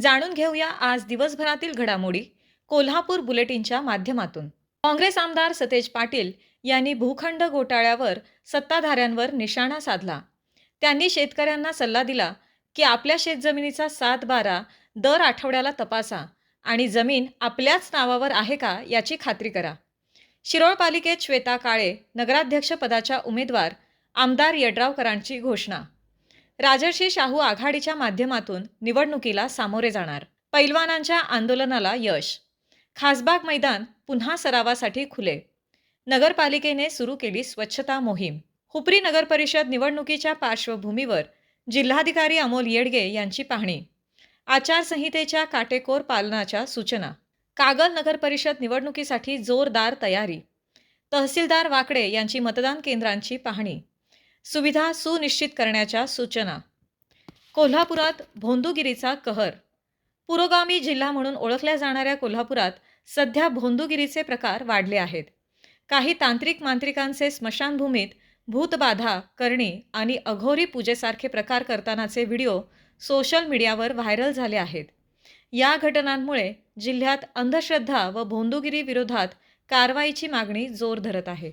जाणून घेऊया आज दिवसभरातील घडामोडी कोल्हापूर बुलेटिनच्या माध्यमातून. काँग्रेस आमदार सतेज पाटील यांनी भूखंड घोटाळ्यावर सत्ताधाऱ्यांवर निशाणा साधला. त्यांनी शेतकऱ्यांना सल्ला दिला की आपल्या शेतजमिनीचा सात बारा दर आठवड्याला तपासा आणि जमीन आपल्याच नावावर आहे का याची खात्री करा. शिरोळ पालिकेत श्वेता काळे नगराध्यक्षपदाच्या उमेदवार आमदार यड्रावकरांची घोषणा. राजर्षी शाहू आघाडीच्या माध्यमातून निवडणुकीला सामोरे जाणार. पैलवानांच्या आंदोलनाला यश. खासबाग मैदान पुन्हा सरावासाठी खुले. नगरपालिकेने सुरू केली स्वच्छता मोहीम. हुपरी नगर परिषद निवडणुकीच्या पार्श्वभूमीवर जिल्हाधिकारी अमोल येडगे यांची पाहणी. आचारसंहितेच्या काटेकोर पालनाच्या सूचना. कागल नगर परिषद निवडणुकीसाठी जोरदार तयारी. तहसीलदार वाकडे यांची मतदान केंद्रांची पाहणी. सुविधा सुनिश्चित करण्याच्या सूचना. कोल्हापुरात भोंदूगिरीचा कहर. पुरोगामी जिल्हा म्हणून ओळखल्या जाणाऱ्या कोल्हापुरात सध्या भोंदूगिरीचे प्रकार वाढले आहेत. काही तांत्रिक मांत्रिकांचे स्मशानभूमीत भूतबाधा करणे आणि अघोरी पूजेसारखे प्रकार करतानाचे व्हिडिओ सोशल मीडियावर व्हायरल झाले आहेत. या घटनांमुळे जिल्ह्यात अंधश्रद्धा व भोंदूगिरी विरोधात कारवाईची मागणी जोर धरत आहे.